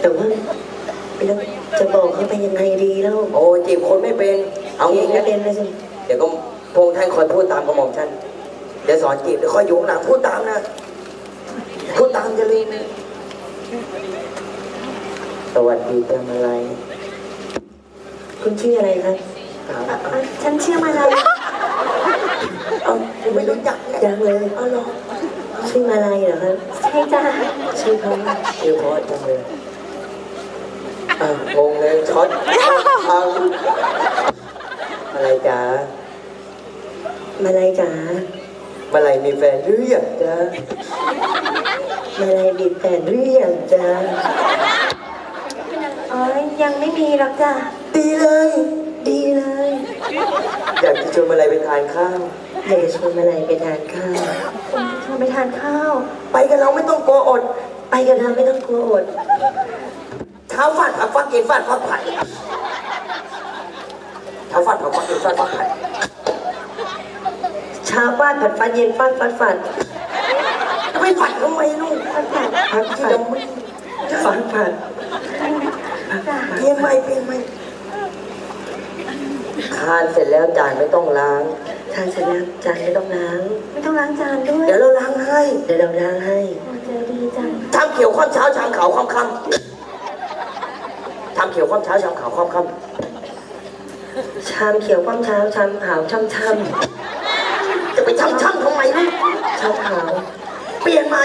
แต่ว่าแล้วจะบอกเขาไปยังไงดีแล้วโอ้จีบคนไม่เป็น เอางี้ไม่งั้นเป็นเลยสิเดี๋ยวก็พงษ์ท่านคอยพูดตามกระหม่อมท่านเดี๋ยวสอนจีบเดี๋ยวคอยอยู่ข้างหลังพูดตามนะพูดตามจะเลยนะสวัสดีเจ้ามาลัยคุณชื่ออะไรครับถามฉันชื่อมาลายเอาผมไม่รู้จักไงยังเลยเอาหรอชื่อมาลายเหรอครับใช่จ้ะชื่อเขาเดี๋ยวพอจังเลยอะ งงเลยช็อตทางอะไรจ๊ะมาลายจ๋ามาลัยมีแฟนหรือยังจ๊ะมาลายบีบแฟนหรือยังจ๊ะอ๋อยังไม่มีหรอกจ้ะดีเลย ดีเลย อยากจะชวนมาลัยไปทานข้าวอยากจะชวนมาลายไปทานข้าวผมจะชวนไปทานข้าว ไปกันเราไม่ต้องกลัวอด ไปกันเถอะไม่ต้องกลัวอด เท้าฟาดผักฟักกินฟาดฟักผัดเท้าฟาดผักฟักกินฟาดฟักผัดเช้าฟาดผัดฟันเย็นฟาดฟัดฟัดจะไม่ฝันทำไมลูกฟัดฟัดฟัดฟัดฟัดฟัดจ้ะเปลี่ยนใหม่เปลี่ยนใหม่ทานเสร็จแล้วจานไม่ต้องล้าง ทานเสร็จแล้วจานไม่ต้องล้าง ไม่ต้องล้างจานด้วย เดี๋ยวเราล้างให้ เดี๋ยวเราล้างให้โอ้เจอดีจังชามเขียวข้ามเช้าชามขาวข้ามค่ำ ชามเขียวข้ามเช้าชามขาวข้ามค่ชามเขียวคว่ำเช้าชามขาวช่ำช่ำจะไปช้ำช้ำทำไมลูกชามขาว เปลี่ยนใหม่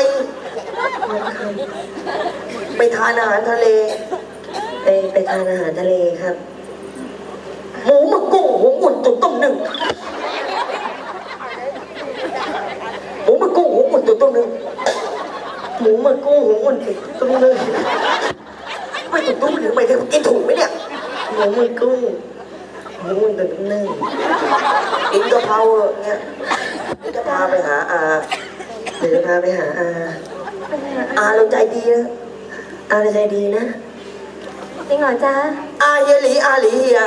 ไปทานอาหารทะเล ไปไปทานอาหารทะเลครับหมูหมึกกุ้งหัวหมุนตุ๋นต้มหนึ่งหมูหมึกกุ้งหัวหมุนตุ๋นต้มหนึ่งหมูหมึกกุ้งหัวอุ่นตรงเลยไม่ตุ๋นต้มหนึ่งไม่ได้กินถูกไหมเนี่ย หมูหมึกกุ้งหมูอุ่นตรงนึ่งกินกะเพราเนี่ยจะพาไปหาอาเดี๋ยวจะพาไปหาอาอาเราใจดีนะอาใจดีนะจริงเหรอจ๊ะอาเฮียหลีอาหลีเฮีย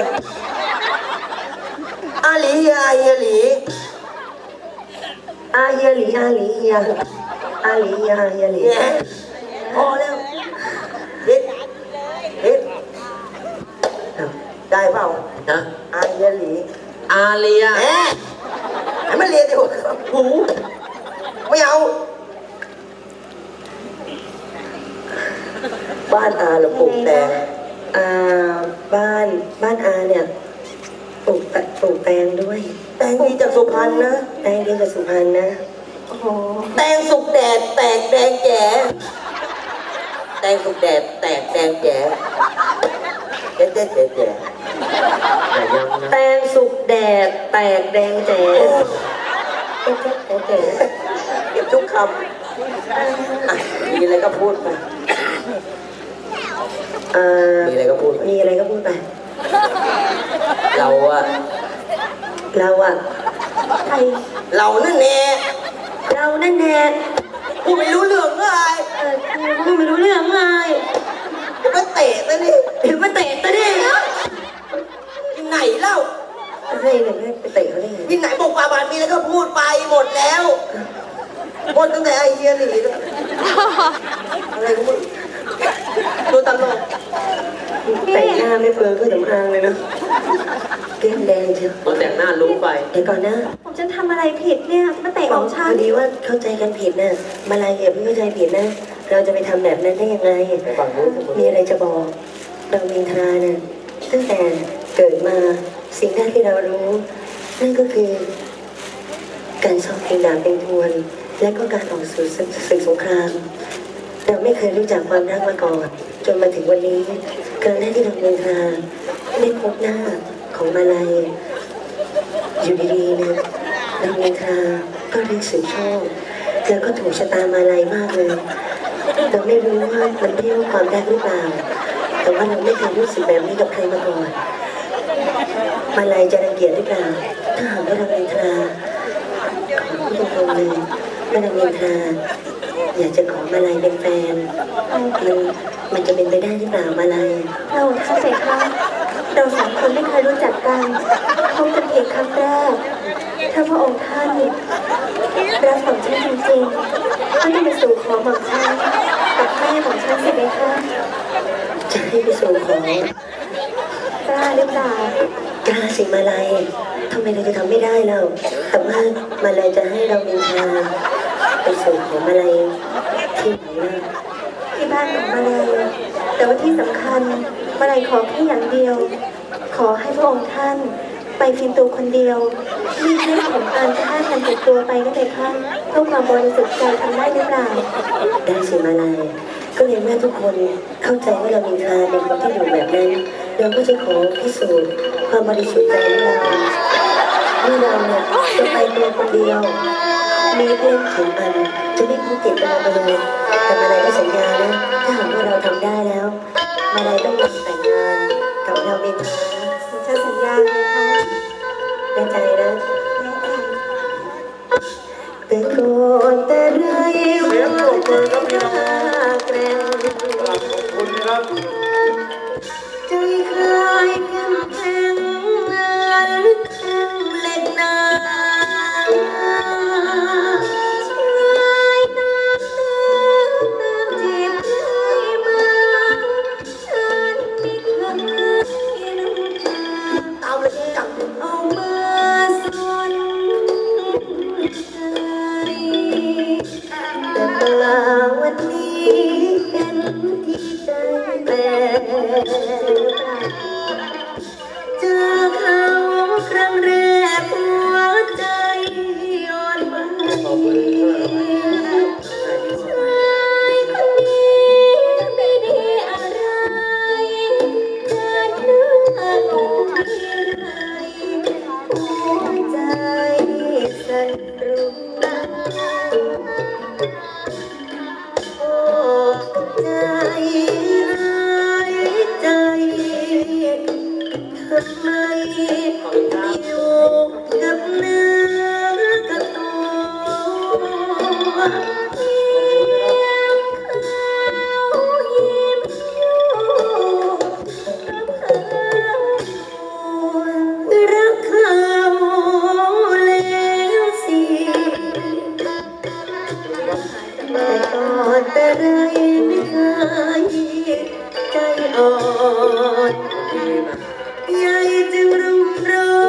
อาหลีเฮียอาเฮียหลีอาเฮียหลีอาหลีเฮียอาหลีเฮียอาเฮียหลีเนี่ยพอแล้วเฮ็ดเฮ็ด ครับ ได้เปล่านะอาเฮียหลีอาเลียแหมให้มันเรียนดิวะหูไม่เอา บ้านอาเราปลูกแตงอาบ้านบ้านอาเนี่ยปลูกแตปลูกแตงด้วย แตงดีจากสุพรรณนะแตงดีกับสุพรรณนะโอ้โหแตงสุกแดดแตกแดงแจ๋แตงสุกแดดแตกแดงแจ๋ แจ๋แจ๋แจ๋แจ๋แต่ยังนะแตงสุกแดดแตกแดงแจ๋แจ๊ะแจ๊ะแจ๊ะแจ๊เก็บทุกคำอะมีอะไรก็พูดไปเอ่อมีอะไรก็พูดไปมีอะไรก็พูดไป เราอะเราอะใครเรานั่นแน่เรานั่นแน่กูไม่รู้เรื่องไงเออกูไม่รู้เรื่องไงจะไป เตะซะนี่เดี๋ยวมาเตะตัวดิที่ไหนเล่าให้เนี่ยไปเตะเขาได้ไงที่ไหนบอกปาบานมีแล้วก็พูดไปหมดแล้วหมดตั้งแต่ไอเฮียหนีแล้วอะไรก็มึงดูตลกแต่งหน้าไม่เปลืองเครื่องสำอางเลยเนาะแก้มแดงเชียวคนแต่งหน้ารู้ไปเดี๋ยวก่อนนะผมจะทำอะไรผิดเนี่ย มาเตะบขออกงพฉัอนดีว่าเข้าใจกันผิดนะมาลายอย่าเพิ่งเข้าใจผิดนะ เราจะไปทำแบบนั้นได้ยังไง ฝั่งนู้นฝั่งมีอะไรจะบอกเรามินทราเนี่ยตั้งแต่เกิดมาสิ่งแรกที่เรารู้ นั่นก็คือ การซ้อมเพลงดาบเป็นทวน และก็การออกสู่ศึกสงคราม เราไม่เคยรู้จักความรักมาก่อน จนมาถึงวันนี้ครั้งแรกที่เรามินทราได้พบหน้าของมาลัยอยู่ดีๆเนี่ยนางมินทาก็รู้สึกชอบแล้วก็ถูกชะตามาลัยมากเลย เราไม่รู้ว่ามันเรียวความรักหรือเปล่า แต่ว่าเราไม่เคยรู้สึกแบบนี้กับใครมาก่อน มาลัยจะรังเกียจหรือเปล่า ถ้าหากว่านางมินทราขอพูดตรงๆเลยว่านางมินทราอยากจะขอมาลัยเป็นแฟนมันมันจะเป็นไปได้หรือเปล่ามาลัยเราท่านเสกคะเราสองคนไม่เคยรู้จักกันพบกันเพียงครั้งแรก ถ้าพระองค์ท่านรักของฉันจริงๆก็จะมาสู่ขอหม่อมฉันกับแม่ของฉันสิไหมคะ จะให้ไปสู่ขอกล้าหรือเปล่ากล้าสิมาลัยทำไมเราจะทำไม่ได้เราแต่ว่ามาลัยจะให้เรามีทางไปสู่ขอมาลัยที่ไหนล่ะที่บ้านของมาลัยแต่ว่าที่สำคัญมาลัยขอแค่อย่างเดียว ขอให้พระองค์ท่านไปเพียงตัวคนเดียวมีเรื่องของการฆ่ากันติดตัวไปนั่นเองค่ะเพื่อความบริสุทธิ์ใจทำได้หรือเปล่าได้สิมาลัย ก็ในเมื่อทุกคนเข้าใจว่าเรามีทาเป็นคนที่อยู่แบบนั้นเราก็จะขอพิสูจน์ความบริสุทธิ์ใจของเราเมื่อเราเนี่ยจะไปตัวคนเดียวมีเรื่องถึงมันจะไม่พูดติดตัวไปเลยแต่มาลัยก็สัญญานะถ้าหากว่าเราทำได้แล้ว มาลัยต้องยอมแต่งงานกับเราเมธานะผมจะสัญญาเลยค่ะแน่ใจนะแต่ก่อน ทำไมไม่อยู่กับเนื้อกับตัวรักเขาแล้วสิแต่ก่อนแต่ไรไม่เคยใจอ่อน ให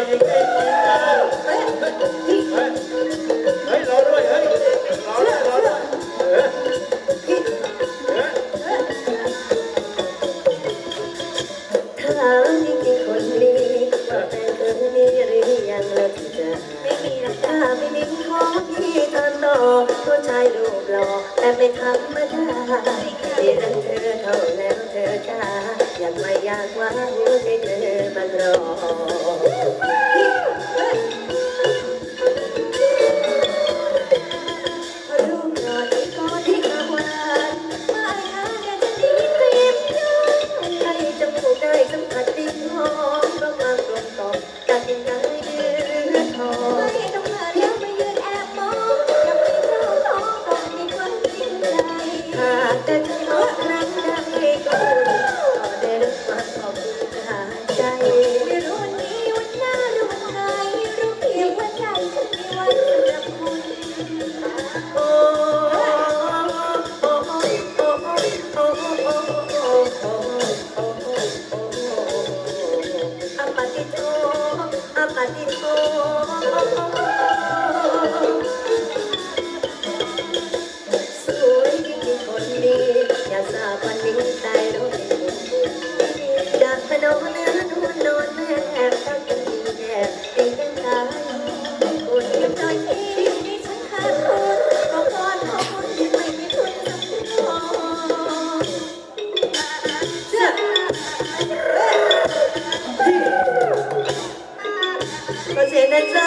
ลปินฝ่ายหญิงเองเฮ้ยเฮ้ยรอด้วยเฮ้ยรอด้วยรอด้วยเฮ้ยเฮ้ยถามจริงๆคนนี้ว่าแฟนเคยมีหรือยังล้วที่จะไม่มีนะถ้าไม่มีของที่ตามต่อตัวชายรูปหล่อแต่ไม่ธรรมดาที่รักเธอเท่าแล้วเธอจ้าอยากไม่อยากว่า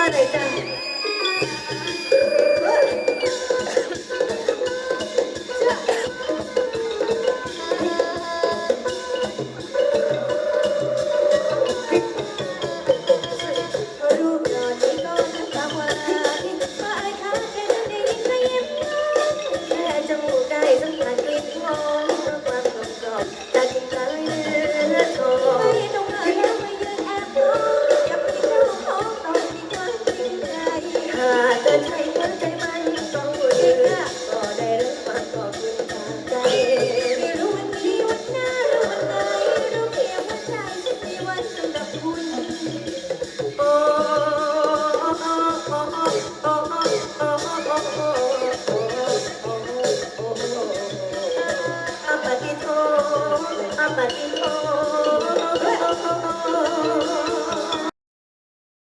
i don't Canada.